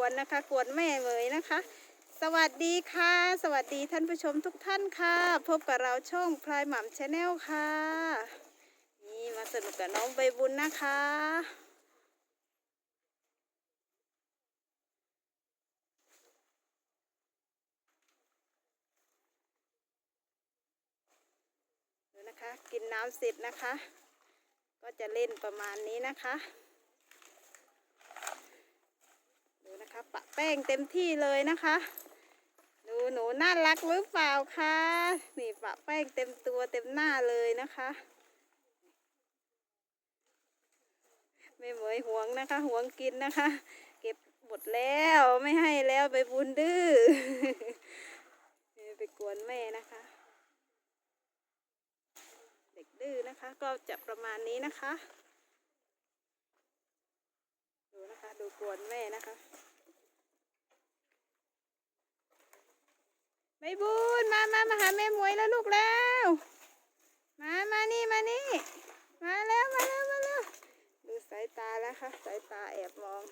วนนะคะ กวนแม่เหมยนะคะ สวัสดีค่ะ สวัสดีท่านผู้ชมทุกท่านค่ะ พบกับเราช่องพลายหม่ำชาแนลค่ะ นี่มาสนุกกับน้องใบบุญนะคะดูนะคะ กินน้ำเสร็จนะคะ ก็จะเล่นประมาณนี้นะคะ ดูนะคะ ปะแป้งเต็มที่เลยนะคะ ดูหนูน่ารักหรือเปล่าคะนี่ปะแป้งเต็มตัวเต็มหน้าเลยนะคะไม่เหมยหวงนะคะหวงกินนะคะ เก็บหมดแล้วไม่ให้แล้วไปบุญดื้อไปกวนแม่นะคะ เด็กดื้อนะคะ ก็จะประมาณนี้นะคะ ดูนะคะ ดูกวนแม่นะคะ ไม่บุญมามามาหาแม่หมวยแล้วลูกแล้ว มามานี่มานี่ มาแล้วมาแล้วมาแล้วดูสายตาแล้วค่ะ สายตาแอบมอง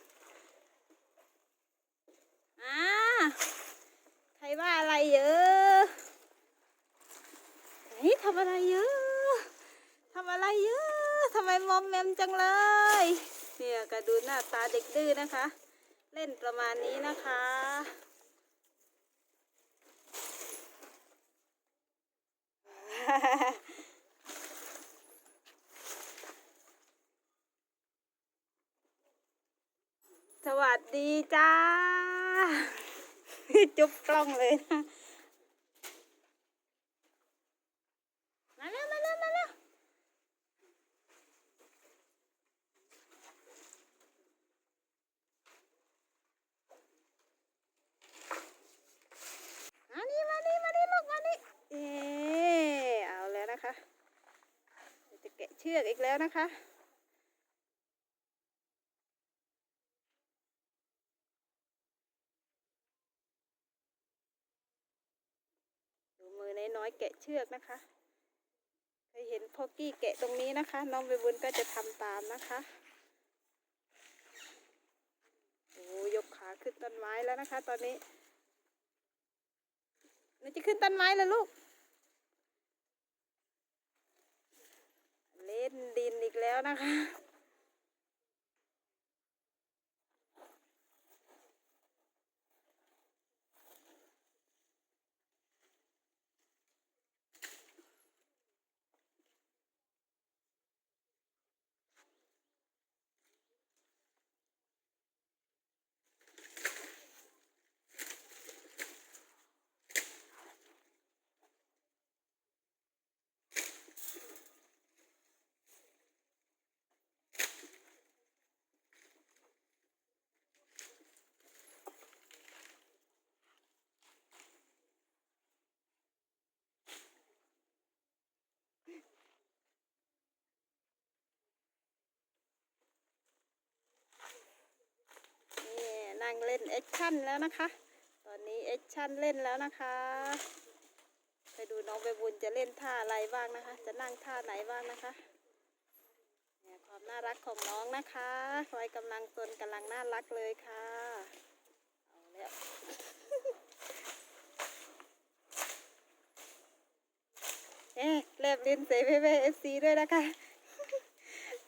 อ่าใครว่าอะไรเยอะไหนทำอะไรเยอะทำอะไรเยอะทำไมมอมแมมจังเลยเนี่ยก็ดูหน้าตาเด็กดื้อนะคะ เล่นประมาณนี้นะคะ สวัสดีจ้า จุ๊บกล้องเลยนะ มาแล้วมาแล้วมาแล้วมานี่มานี่มานี่ลูกมานี่เออเอาแล้วนะคะเดี๋ยวจะแกะเชือกอีกแล้วนะคะ ดูมือน้อยๆแกะเชือกนะคะ เคยเห็นพ่อกี้แกะตรงนี้นะคะ น้องใบบุญก็จะทำตามนะคะโอ้ยกขาขึ้นต้นไม้แล้วนะคะ ตอนนี้หนูจะขึ้นต้นไม้แล้วลูก เล่นดินอีกแล้วนะคะ นี่นั่ง เล่นแอคชั่นแล้วนะคะ ตอนนี้แอคชั่นเล่นแล้วนะคะ ไปดูน้องใบบุญจะเล่นท่าอะไรบ้างนะคะ จะนั่งท่าไหนบ้างนะคะเนี่ยความน่ารักของน้องนะคะคอยกำลังตนกำลังน่ารักเลยค่ะ เอาแล้วเอ๊ะแลบลิ้นใส่เว่เอฟซีด้วยนะคะ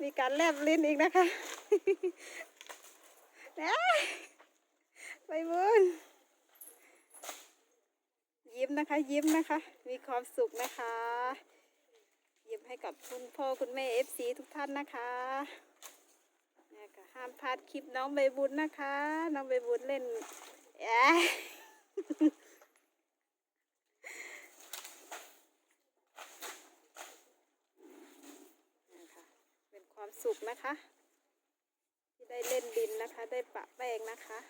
มีการแลบลิ้นอีกนะคะ นะ ไปบุญยิ้มนะคะ ยิ้มนะคะ มีความสุขนะคะ ยิ้มให้กับคุณพ่อคุณแม่เอฟซีทุกท่านนะคะเนี่ยค่ะห้ามพลาดคลิปน้องใบบุญนะคะ น้องใบบุญเล่นเอ๊ะเนี่ยค่ะเป็นความสุขนะคะ ที่ได้เล่นดินนะคะ ได้ปะแป้งนะคะ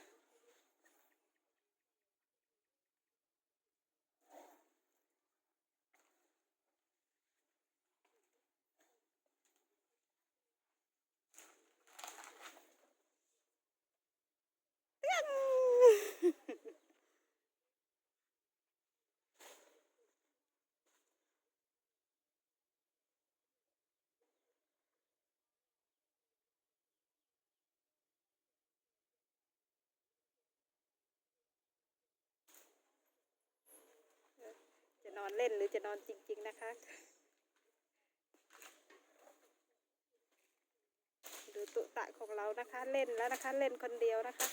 นอนเล่นหรือจะนอนจริง ๆ นะคะ ดูตุตะของเรานะคะเล่นแล้วนะคะเล่นคนเดียวนะคะ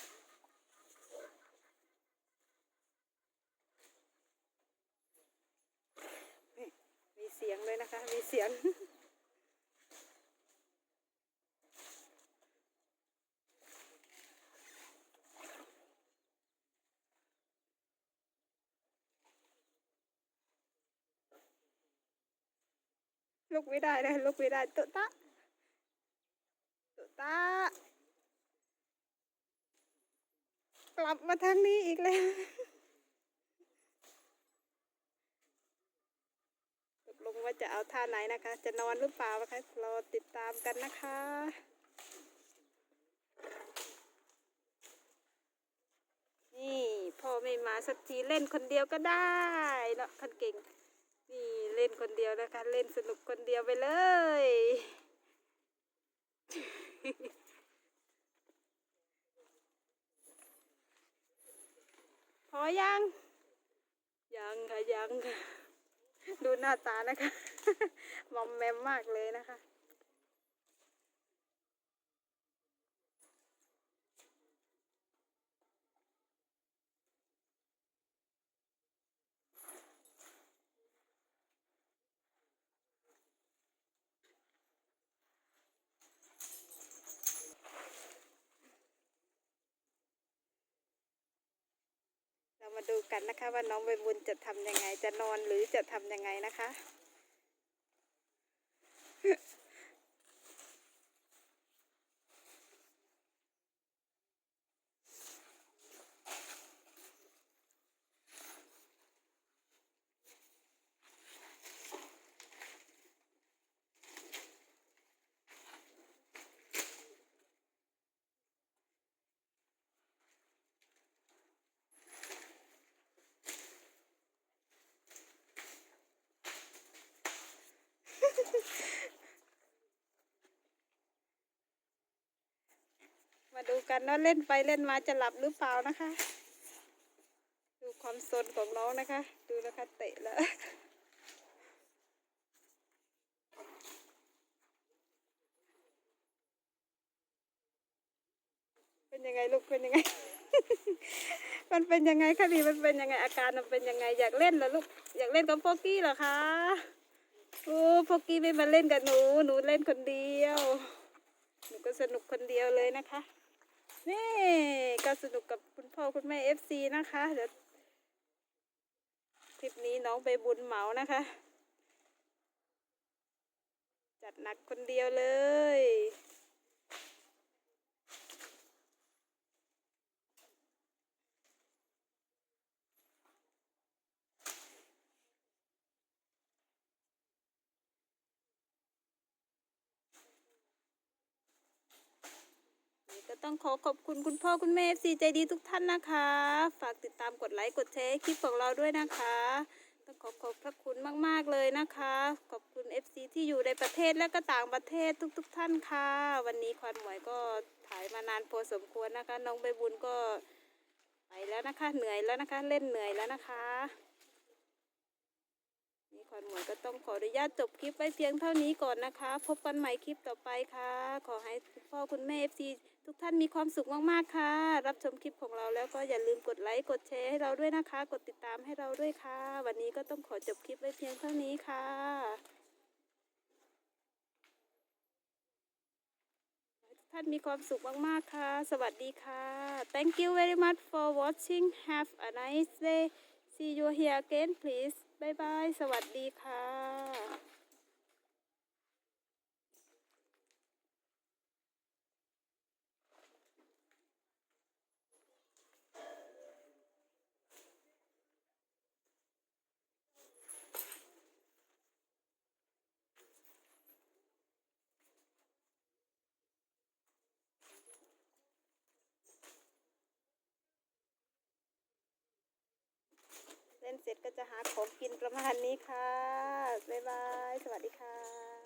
มีเสียงเลยนะคะ มีเสียง ลุกไม่ได้เลยลุกไม่ได้ตุตะตุตะกลับมาทางนี้อีกแล้วตกลงว่าจะเอาท่าไหนนะคะ จะนอนหรือเปล่านะคะรอติดตามกันนะคะนี่พ่อไม่มาสักทีเล่นคนเดียวก็ได้เนาะคันเก่งนี่ เล่นคนเดียวนะคะ เล่นสนุกคนเดียวไปเลย พอยัง ยังค่ะยังค่ะ ดูหน้าตานะคะ มอมแมมมากเลยนะคะ มาดูกันนะคะ ว่าน้องใบบุญจะทำยังไง จะนอนหรือจะทำยังไงนะคะ มาดูกันว่าเล่นไปเล่นมาจะหลับหรือเปล่านะคะ ดูความสนของน้องนะคะ ดูนะคะเตะแล้วเป็นยังไงลูกเป็นยังไง มันเป็นยังไงคะพี่มันเป็นยังไงอาการมันเป็นยังไง อยากเล่นเหรอลูกอยากเล่นกับโฟกี้เหรอคะโอ้โฟกี้ไม่มาเล่นกับหนู หนูเล่นคนเดียว หนูก็สนุกคนเดียวเลยนะคะ นี่ก็สนุกกับคุณพ่อคุณแม่เอฟซีนะคะเดี๋ยวคลิปนี้น้องไปบุญเหมานะคะ จัดหนักคนเดียวเลย ต้องขอขอบคุณคุณพ่อคุณแม่ FC ใจดีทุกท่านนะคะ ฝากติดตามกดไลค์กดแชร์คลิปของเราด้วยนะคะ ต้องขอขอบพระคุณมาก ๆ เลยนะคะ ขอบคุณ FC ที่อยู่ในประเทศและก็ต่างประเทศทุก ๆ ท่านค่ะ วันนี้ควันหมวยก็ถ่ายมานานพอสมควรนะคะ น้องใบบุญก็ไปแล้วนะคะ เหนื่อยแล้วนะคะ เล่นเหนื่อยแล้วนะคะนี่ขวัญหมวยก็ต้องขออนุญาตจบคลิปไว้เพียงเท่านี้ก่อนนะคะ พบกันใหม่คลิปต่อไปค่ะ ขอให้คุณพ่อคุณแม่ FC ทุกท่านมีความสุขมากๆค่ะ รับชมคลิปของเราแล้วก็อย่าลืมกดไลค์กดแชร์ให้เราด้วยนะคะ กดติดตามให้เราด้วยค่ะ วันนี้ก็ต้องขอจบคลิปไว้เพียงเท่านี้ค่ะทุกท่านมีความสุขมากๆค่ะ สวัสดีค่ะ Thank you very much for watching Have a nice day See you here again please บายบายสวัสดีค่ะ เล่นเสร็จก็จะหาของกินประมาณนี้ค่ะ บ๊ายบาย สวัสดีค่ะ